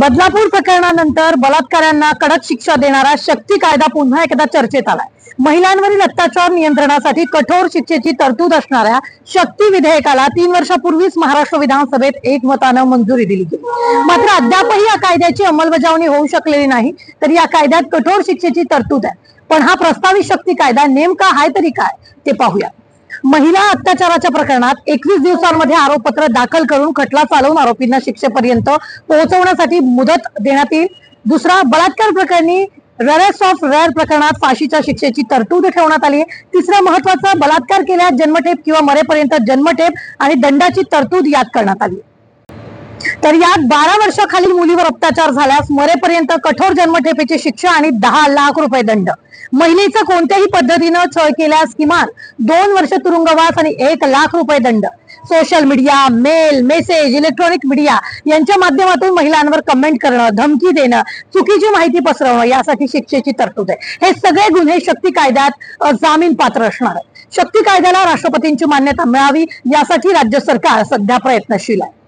बदलापूर प्रकरणानंतर बलात्कारांना कडक शिक्षा देणारा शक्ती कायदा पुन्हा एकदा चर्चेत आलाय. महिलांवरील अत्याचार नियंत्रणासाठी कठोर शिक्षेची तरतूद असणाऱ्या शक्ती विधेयकाला तीन वर्षापूर्वीच महाराष्ट्र विधानसभेत एकमतानं मंजुरी दिली गेली. मात्र अद्यापही या कायद्याची अंमलबजावणी होऊ शकलेली नाही तर या कायद्यात कठोर शिक्षेची तरतूद आहे. पण हा प्रस्तावित शक्ती कायदा नेमका आहे तरी काय ते पाहूया. महिला अत्याचाराच्या प्रकरणात एकवीस दिवसांमध्ये आरोपपत्र दाखल करून खटला चालवून आरोपींना शिक्षेपर्यंत पोहोचवण्यासाठी मुदत देण्यात येईल दुसरा बलात्कार प्रकरणी रेअरेस्ट ऑफ रेअर प्रकरणात फाशीच्या शिक्षेची तरतूद ठेवण्यात आली आहे तिसरा महत्त्वाचा बलात्कार केल्यास जन्मठेप किंवा मरेपर्यंत जन्मठेप आणि दंडाची तरतूद यात करण्यात आली आहे. तर यात बारा वर्षाखालील मुलीवर अत्याचार झाल्यास मरेपर्यंत कठोर जन्मठेपेची शिक्षा आणि दहा लाख रुपये दंड. महिलेचा कोणत्याही पद्धतीनं छळ केल्यास किमान दोन वर्ष तुरुंगवास आणि एक लाख रुपये दंड. Social media mail message electronic media यांच्या माध्यमातून महिलांवर कमेंट करणं धमकी देणं चुकीची माहिती पसरवणं यासाठी शिक्षेची तरतूद आहे. हे सगळे गुन्हे शक्ती कायद्यात जामीन पात्र असणार आहे शक्ती कायद्याला राष्ट्रपतींची मान्यता मिळावी यासाठी राज्य सरकार सध्या प्रयत्नशील आहे.